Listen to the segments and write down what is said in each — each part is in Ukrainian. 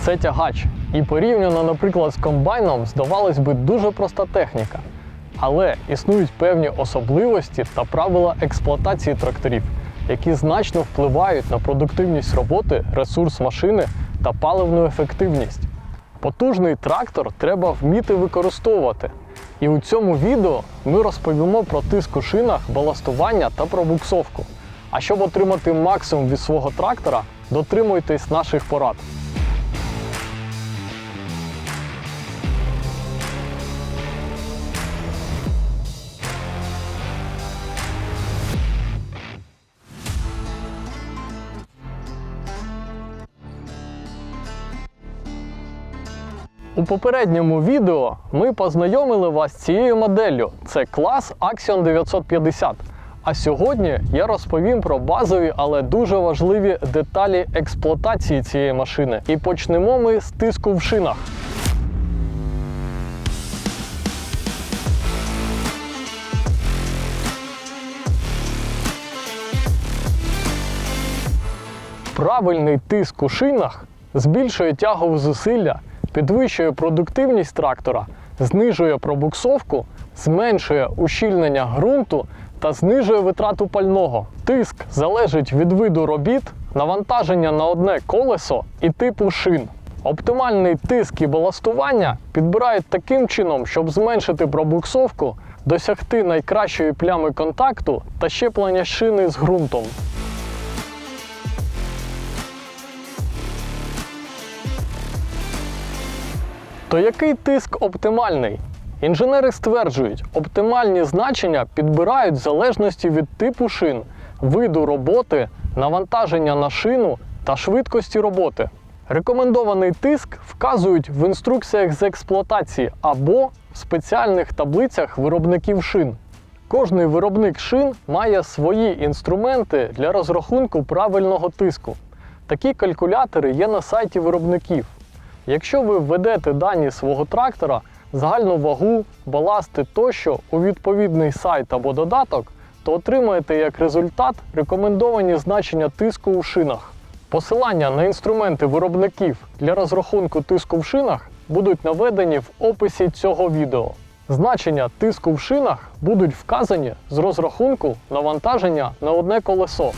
Це тягач. І порівняно, наприклад, з комбайном, здавалось би, дуже проста техніка. Але існують певні особливості та правила експлуатації тракторів, які значно впливають на продуктивність роботи, ресурс машини та паливну ефективність. Потужний трактор треба вміти використовувати. І у цьому відео ми розповімо про тиск у шинах, баластування та пробуксовку. А щоб отримати максимум від свого трактора, дотримуйтесь наших порад. У попередньому відео ми познайомили вас з цією моделлю. Це клас Axion 950. А сьогодні я розповім про базові, але дуже важливі деталі експлуатації цієї машини. І почнемо ми з тиску в шинах. Правильний тиск у шинах збільшує тягове зусилля, підвищує продуктивність трактора, знижує пробуксовку, зменшує ущільнення ґрунту та знижує витрату пального. Тиск залежить від виду робіт, навантаження на одне колесо і типу шин. Оптимальний тиск і баластування підбирають таким чином, щоб зменшити пробуксовку, досягти найкращої плями контакту та щеплення шини з ґрунтом. То який тиск оптимальний? Інженери стверджують, оптимальні значення підбирають в залежності від типу шин, виду роботи, навантаження на шину та швидкості роботи. Рекомендований тиск вказують в інструкціях з експлуатації або в спеціальних таблицях виробників шин. Кожний виробник шин має свої інструменти для розрахунку правильного тиску. Такі калькулятори є на сайті виробників. Якщо ви введете дані свого трактора, загальну вагу, баласти тощо у відповідний сайт або додаток, то отримаєте як результат рекомендовані значення тиску у шинах. Посилання на інструменти виробників для розрахунку тиску в шинах будуть наведені в описі цього відео. Значення тиску в шинах будуть вказані з розрахунку навантаження на одне колесо.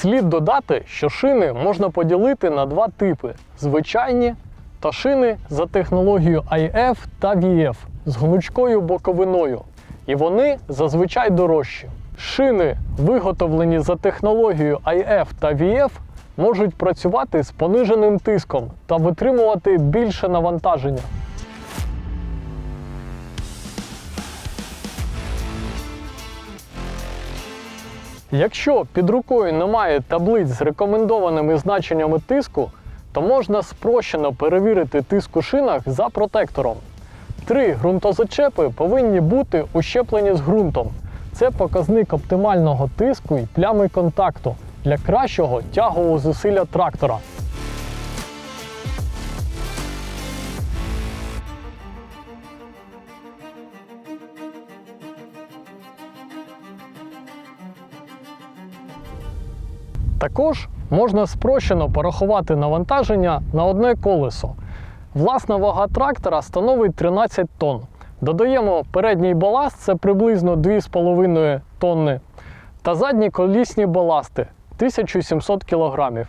Слід додати, що шини можна поділити на два типи: звичайні та шини за технологією IF та VF з гнучкою боковиною. І вони зазвичай дорожчі. Шини, виготовлені за технологією IF та VF, можуть працювати з пониженим тиском та витримувати більше навантаження. Якщо під рукою немає таблиць з рекомендованими значеннями тиску, то можна спрощено перевірити тиск у шинах за протектором. Три ґрунтозачепи повинні бути ущеплені з ґрунтом. Це показник оптимального тиску і плями контакту для кращого тягового зусилля трактора. Також можна спрощено порахувати навантаження на одне колесо. Власна вага трактора становить 13 тонн. Додаємо передній баласт, це приблизно 2,5 тонни, та задні колісні баласти 1700 кг.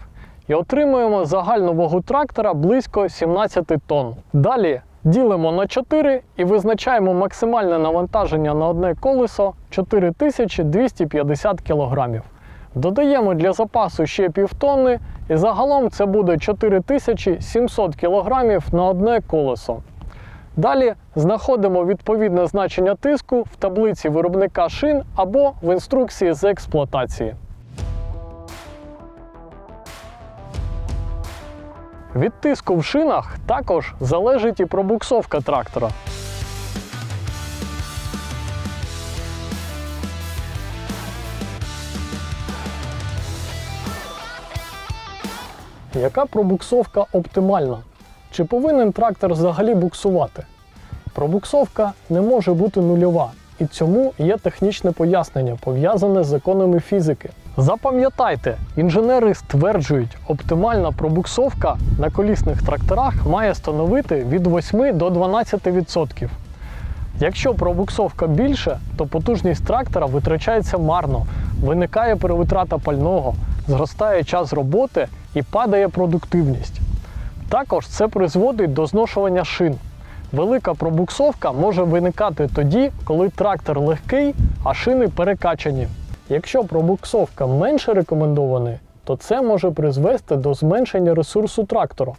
І отримуємо загальну вагу трактора близько 17 тонн. Далі ділимо на 4 і визначаємо максимальне навантаження на одне колесо 4250 кг. Додаємо для запасу ще півтонни, і загалом це буде 4700 кг на одне колесо. Далі знаходимо відповідне значення тиску в таблиці виробника шин або в інструкції з експлуатації. Від тиску в шинах також залежить і пробуксовка трактора. Яка пробуксовка оптимальна? Чи повинен трактор взагалі буксувати? Пробуксовка не може бути нульова, і цьому є технічне пояснення, пов'язане з законами фізики. Запам'ятайте, інженери стверджують, оптимальна пробуксовка на колісних тракторах має становити від 8 до 12%. Якщо пробуксовка більше, то потужність трактора витрачається марно, виникає перевитрата пального, зростає час роботи і падає продуктивність. Також це призводить до зношування шин. Велика пробуксовка може виникати тоді, коли трактор легкий, а шини перекачані. Якщо пробуксовка менше рекомендованої, то це може призвести до зменшення ресурсу трактора.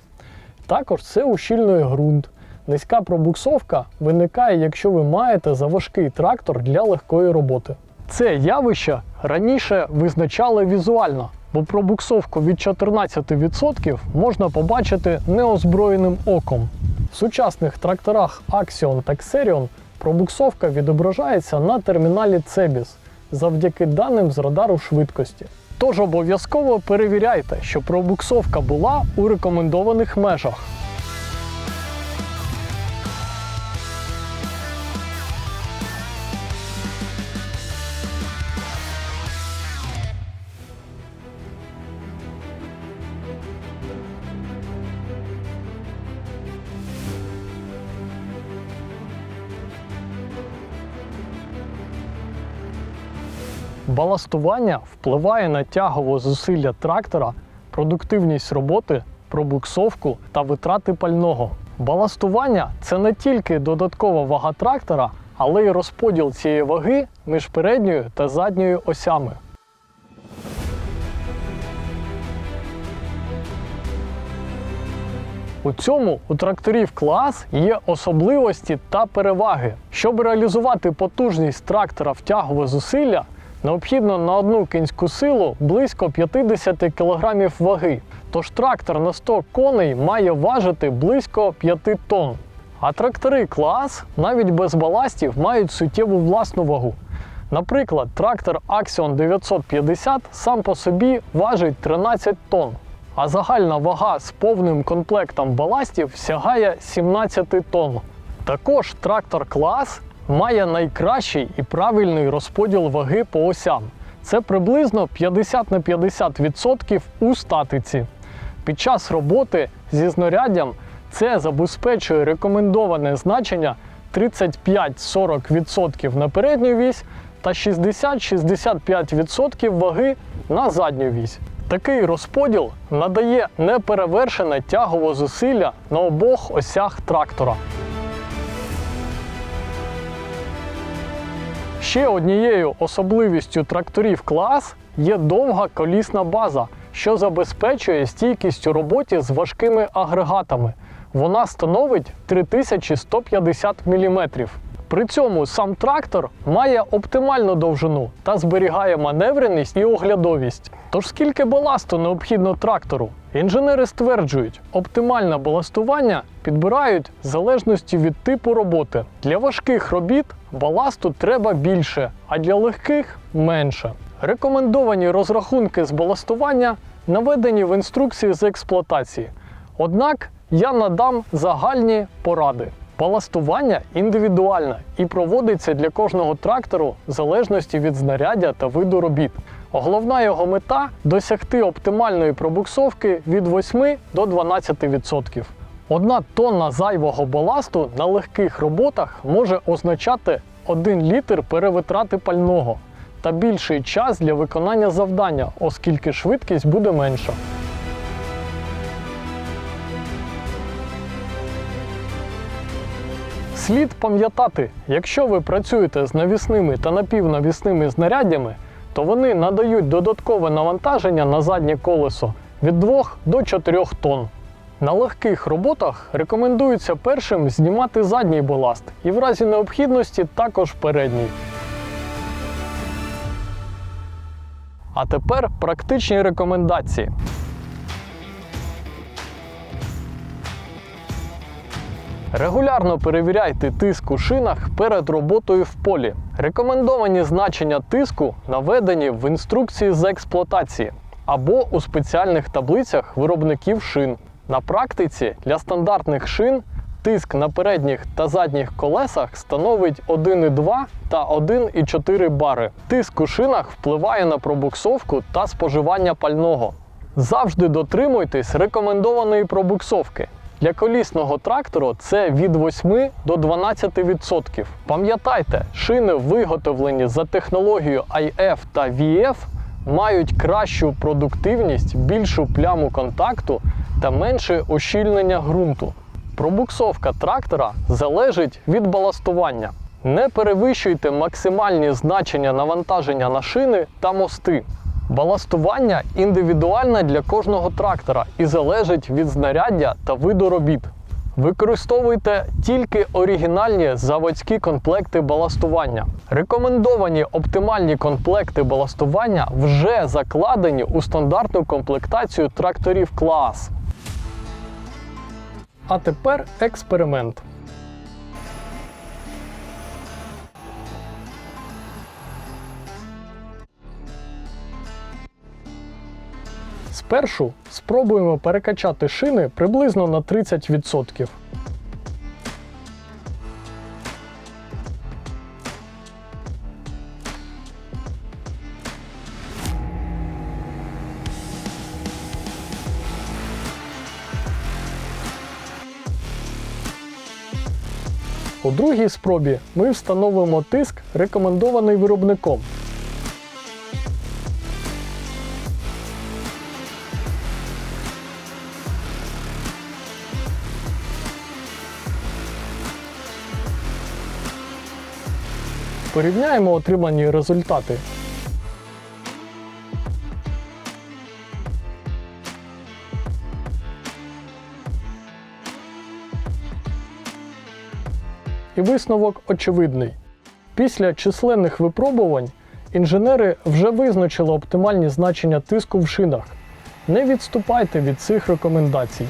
Також це ущільнює ґрунт. Низька пробуксовка виникає, якщо ви маєте заважкий трактор для легкої роботи. Це явище раніше визначали візуально, бо пробуксовку від 14% можна побачити неозброєним оком. В сучасних тракторах Axion та Xerion пробуксовка відображається на терміналі CEBIS завдяки даним з радару швидкості. Тож обов'язково перевіряйте, що пробуксовка була у рекомендованих межах. Баластування впливає на тягове зусилля трактора, продуктивність роботи, пробуксовку та витрати пального. Баластування це не тільки додаткова вага трактора, але й розподіл цієї ваги між передньою та задньою осями. У цьому у тракторів клас є особливості та переваги. Щоб реалізувати потужність трактора втягове зусилля, необхідно на одну кінську силу близько 50 кг ваги. Тож трактор на 100 коней має важити близько 5 тонн. А трактори клас навіть без баластів мають суттєву власну вагу. Наприклад, трактор Axion 950 сам по собі важить 13 тонн, а загальна вага з повним комплектом баластів сягає 17 тонн. Також трактор клас має найкращий і правильний розподіл ваги по осям. Це приблизно 50 на 50% у статиці. Під час роботи зі знаряддям це забезпечує рекомендоване значення 35-40% на передню вісь та 60-65% ваги на задню вісь. Такий розподіл надає неперевершене тягове зусилля на обох осях трактора. Ще однією особливістю тракторів клас є довга колісна база, що забезпечує стійкість у роботі з важкими агрегатами. Вона становить 3150 мм. При цьому сам трактор має оптимальну довжину та зберігає маневреність і оглядовість. Тож скільки баласту необхідно трактору? Інженери стверджують, оптимальне баластування підбирають в залежності від типу роботи. Для важких робіт баласту треба більше, а для легких менше. Рекомендовані розрахунки з баластування наведені в інструкції з експлуатації. Однак я надам загальні поради. Баластування індивідуальне і проводиться для кожного трактору в залежності від знаряддя та виду робіт. Головна його мета досягти оптимальної пробуксовки від 8 до 12%. Одна тонна зайвого баласту на легких роботах може означати 1 літр перевитрати пального та більший час для виконання завдання, оскільки швидкість буде менша. Слід пам'ятати, якщо ви працюєте з навісними та напівнавісними знаряддями, то вони надають додаткове навантаження на заднє колесо від 2 до 4 тонн. На легких роботах рекомендується першим знімати задній баласт і в разі необхідності також передній. А тепер практичні рекомендації. Регулярно перевіряйте тиск у шинах перед роботою в полі. Рекомендовані значення тиску наведені в інструкції з експлуатації або у спеціальних таблицях виробників шин. На практиці для стандартних шин тиск на передніх та задніх колесах становить 1,2 та 1,4 бари. Тиск у шинах впливає на пробуксовку та споживання пального. Завжди дотримуйтесь рекомендованої пробуксовки. Для колісного трактору це від 8 до 12%. Пам'ятайте, шини, виготовлені за технологією IF та VF, мають кращу продуктивність, більшу пляму контакту та менше ощільнення ґрунту. Пробуксовка трактора залежить від баластування. Не перевищуйте максимальні значення навантаження на шини та мости. Баластування індивідуальне для кожного трактора і залежить від знаряддя та виду робіт. Використовуйте тільки оригінальні заводські комплекти баластування. Рекомендовані оптимальні комплекти баластування вже закладені у стандартну комплектацію тракторів клас. А тепер експеримент. Спершу спробуємо перекачати шини приблизно на 30%. У другій спробі ми встановимо тиск, рекомендований виробником. Порівняємо отримані результати. І висновок очевидний. Після численних випробувань інженери вже визначили оптимальні значення тиску в шинах. Не відступайте від цих рекомендацій.